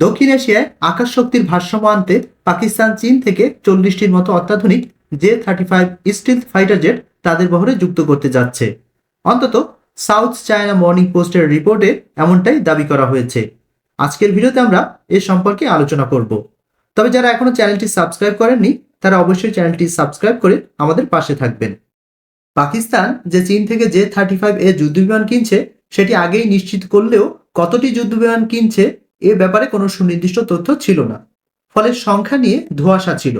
দক্ষিণ এশিয়ায় আকাশ শক্তির ভারসাম্য আনতে পাকিস্তান চীন থেকে চল্লিশটির মতো অত্যাধুনিক J thirty five stealth fighter jet তাদের বহরে যুক্ত করতে যাচ্ছে। অন্তত সাউথ চায়না মর্নিং পোস্টের রিপোর্টে এমনটাই দাবি করা হয়েছে। আজকের ভিডিওতে আমরা এ সম্পর্কে আলোচনা করব। তবে যারা এখনও চ্যানেলটি সাবস্ক্রাইব করেননি, তারা অবশ্যই চ্যানেলটি সাবস্ক্রাইব করে আমাদের পাশে থাকবেন। পাকিস্তান যে চীন থেকে যে থার্টি ফাইভ এ যুদ্ধবিমান কিনছে, সেটি আগেই নিশ্চিত করলেও কতটি যুদ্ধবিমান কিনছে এ ব্যাপারে কোনো সুনির্দিষ্ট তথ্য ছিল না। ফলে সংখ্যা নিয়ে ধোঁয়াশা ছিল।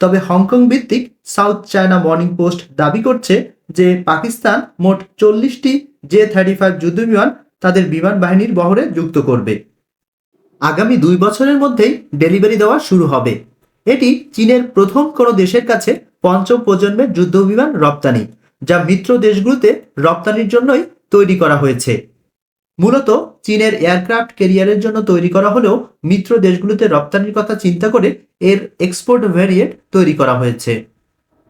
তবে হংকং ভিত্তিক সাউথ চায়না মর্নিং পোস্ট দাবি করছে যে পাকিস্তান মোট চল্লিশটি জে থার্টি ফাইভ যুদ্ধবিমান তাদের বিমান বাহিনীর বহরে যুক্ত করবে। আগামী দুই বছরের মধ্যেই ডেলিভারি দেওয়া শুরু হবে। এটি চীনের প্রথম কোনো দেশের কাছে পঞ্চম প্রজন্মের যুদ্ধবিমান রপ্তানি, যা মিত্র দেশগুলোতে রপ্তানির জন্যই তৈরি করা হয়েছে। মূলত চীনের এয়ারক্রাফট ক্যারিয়ারের জন্য তৈরি করা হলেও মিত্র দেশগুলোতে রপ্তানির কথা চিন্তা করে এর এক্সপোর্ট ভ্যারিয়েন্ট তৈরি করা হয়েছে।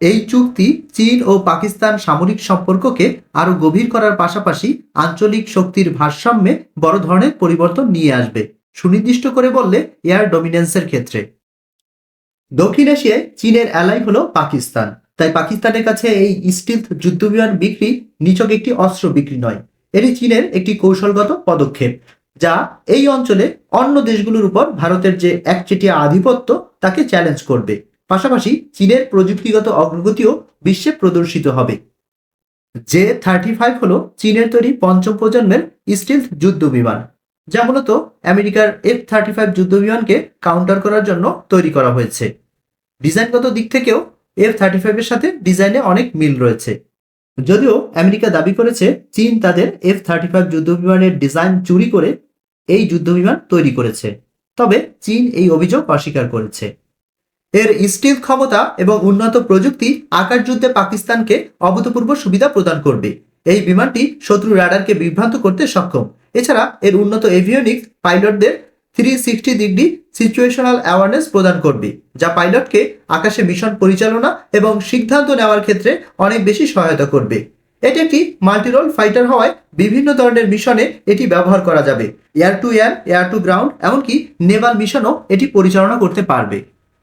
এই চুক্তি চীন ও পাকিস্তান সামরিক সম্পর্ককে আরও গভীর করার পাশাপাশি আঞ্চলিক শক্তির ভারসাম্যে বড় ধরনের পরিবর্তন নিয়ে আসবে, সুনির্দিষ্ট করে বললে এয়ার ডমিনেন্সের ক্ষেত্রে। দক্ষিণ এশিয়ায় চীনের অ্যালাই হলো পাকিস্তান, তাই পাকিস্তানের কাছে এই স্টিল যুদ্ধবিমান বিক্রি নিছক একটি অস্ত্র বিক্রি নয়। এটি চীনের একটি কৌশলগত পদক্ষেপ, যা এই অঞ্চলে অন্য দেশগুলোর উপর ভারতের যে একচেটিয়া আধিপত্য তাকে চ্যালেঞ্জ করবে। পাশাপাশি চীনের প্রযুক্তিগত অগ্রগতিও বিশ্বে প্রদর্শিত হবে। জে থার্টি ফাইভ হল চীনের তৈরি পঞ্চম প্রজন্মের স্টিল যুদ্ধ বিমান, যা মূলত আমেরিকার এফ থার্টি ফাইভ যুদ্ধ বিমানকে কাউন্টার করার জন্য তৈরি করা হয়েছে। ডিজাইনগত দিক থেকেও এফ থার্টি ফাইভের সাথে ডিজাইনে অনেক মিল রয়েছে। যদিও আমেরিকা দাবি করেছে চীন তাদের এফ থার্টি ফাইভ যুদ্ধ বিমানের ডিজাইন চুরি করে এই যুদ্ধ বিমান তৈরি করেছে। তবে চীন এই অভিযোগ অস্বীকার করেছে। এর স্টিল ক্ষমতা এবং উন্নত প্রযুক্তি আকাশ যুদ্ধে পাকিস্তানকে অভূতপূর্ব সুবিধা প্রদান করবে। এই বিমানটি শত্রু রাডারকে বিভ্রান্ত করতে সক্ষম। এছাড়া এর উন্নত এভিওনিক্স পাইলটদের three sixty degree situational awareness প্রদান করবে, যা পাইলটকে আকাশে মিশন পরিচালনা এবং সিদ্ধান্ত নেওয়ার ক্ষেত্রে অনেক বেশি সহায়তা করবে। এটি একটি মাল্টিরোল ফাইটার হওয়ায় বিভিন্ন ধরনের মিশনে এটি ব্যবহার করা যাবে air to air air to ground এমনকি নেভাল মিশনও এটি পরিচালনা করতে পারবে।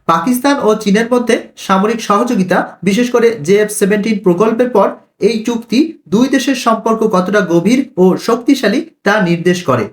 পাকিস্তান ও চীনের মধ্যে সামরিক সহযোগিতা, বিশেষ করে জেএফ সেভেন্টিন প্রকল্পের পর এই চুক্তি দুই দেশের সম্পর্ক কতটা গভীর ও শক্তিশালী তা নির্দেশ করে।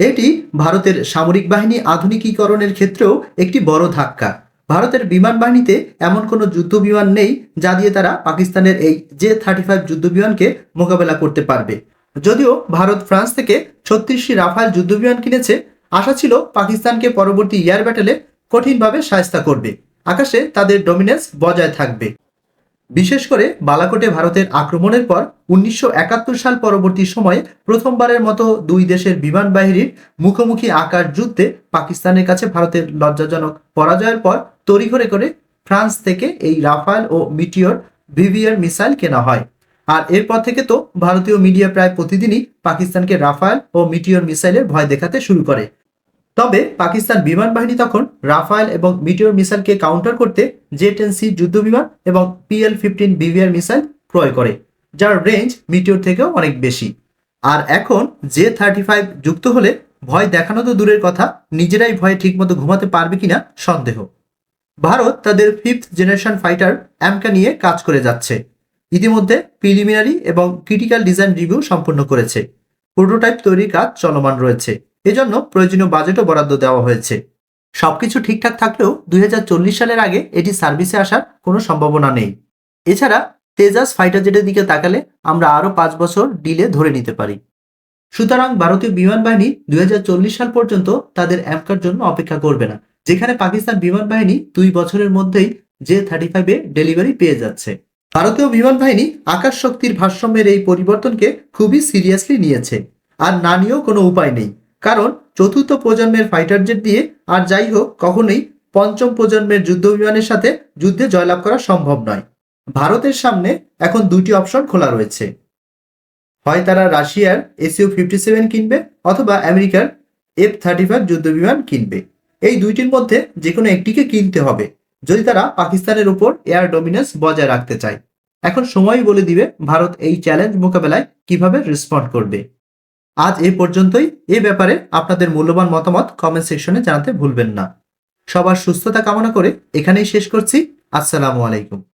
এটি ভারতের সামরিক বাহিনী আধুনিকীকরণের ক্ষেত্রেও একটি বড় ধাক্কা। ভারতের বিমান বাহিনীতে এমন কোনো যুদ্ধ বিমান নেই যা দিয়ে তারা পাকিস্তানের এই জে থার্টি ফাইভ যুদ্ধ বিমানকে মোকাবেলা করতে পারবে। যদিও ভারত ফ্রান্স থেকে ছত্রিশটি রাফাল যুদ্ধ বিমান কিনেছে, আশা ছিল পাকিস্তানকে পরবর্তী এয়ার ব্যাটেলে কঠিনভাবে সায়স্তা করবে। আকাশে তাদের ডমিনেন্স বজায় থাকবে। বিশেষ করে বালাকোটে ভারতের আক্রমণের পর উনিশশো একাত্তর সাল পরবর্তী সময়ে প্রথমবারের মতো দুই দেশের বিমান বাহিনীর মুখোমুখি আকার যুদ্ধে পাকিস্তানের কাছে ভারতের লজ্জাজনক পরাজয়ের পর তড়িঘড়ি করে ফ্রান্স থেকে এই রাফায়েল ও মিটিওর ভিভিয়ার মিসাইল কেনা হয়। আর এরপর থেকে তো ভারতীয় মিডিয়া প্রায় প্রতিদিনই পাকিস্তানকে রাফায়েল ও মিটিওর মিসাইলের ভয় দেখাতে শুরু করে। তবে পাকিস্তান বিমান বাহিনী তখন রাফায়েল এবং মিটিওর মিসাইলকে কাউন্টার করতে জে টেন সি যুদ্ধ বিমান এবং পিএল ফিফটিন বিভিআর মিসাইল ক্রয় করে, যার রেঞ্জ মিটিওর থেকেও অনেক বেশি। আর এখন জে থার্টি ফাইভ যুক্ত হলে ভয় দেখানো তো দূরের কথা, নিজেরাই ভয়ে ঠিকমতো ঘুমাতে পারবে কিনা সন্দেহ। ভারত তাদের ফিফথ জেনারেশন ফাইটার অ্যামকা নিয়ে কাজ করে যাচ্ছে। ইতিমধ্যে প্রিলিমিনারি এবং ক্রিটিক্যাল ডিজাইন রিভিউ সম্পন্ন করেছে। প্রোটোটাইপ তৈরির কাজ চলমান রয়েছে। এজন্য প্রয়োজনীয় বাজেটও বরাদ্দ দেওয়া হয়েছে। সবকিছু ঠিকঠাক থাকলেও দুই হাজার চল্লিশ সালের আগে এটি সার্ভিসে আসার কোনো সম্ভাবনা নেই। এছাড়া তেজাস ফাইটার জেটের দিকে তাকালে আমরা আরও পাঁচ বছর ডিলে ধরে নিতে পারি। সুতরাং ভারতীয় বিমান বাহিনী দুই হাজার চল্লিশ সাল পর্যন্ত তাদের অ্যামকার জন্য অপেক্ষা করবে না, যেখানে পাকিস্তান বিমান বাহিনী দুই বছরের মধ্যেই জে থার্টি ফাইভে ডেলিভারি পেয়ে যাচ্ছে। ভারতীয় বিমান বাহিনী আকাশ শক্তির ভারসাম্যের এই পরিবর্তনকে খুবই সিরিয়াসলি নিয়েছে, আর না নিয়েও কোনো উপায় নেই। কারণ চতুর্থ প্রজন্মের ফাইটার জেট দিয়ে আর যাই হোক, কখনোই পঞ্চম প্রজন্মের যুদ্ধ বিমানের সাথে যুদ্ধে জয়লাভ করা সম্ভব নয়। ভারতের সামনে এখন দুটি অপশন খোলা রয়েছে। হয় তারা রাশিয়ার এসিও ফিফটি সেভেন কিনবে অথবা আমেরিকার এফ থার্টি ফাইভ যুদ্ধ বিমান কিনবে। এই দুইটির মধ্যে যে কোনো একটিকে কিনতে হবে, যদি তারা পাকিস্তানের উপর এয়ার ডমিনেন্স বজায় রাখতে চায়। এখন সময় বলে দিবে, ভারত এই চ্যালেঞ্জ মোকাবেলায় কীভাবে রেসপন্ড করবে। আজ এ পর্যন্তই। এ ব্যাপারে আপনাদের মূল্যবান মতামত কমেন্ট সেকশনে জানাতে ভুলবেন না। সবার সুস্থতা কামনা করে এখানেই শেষ করছি। আসসালামু আলাইকুম।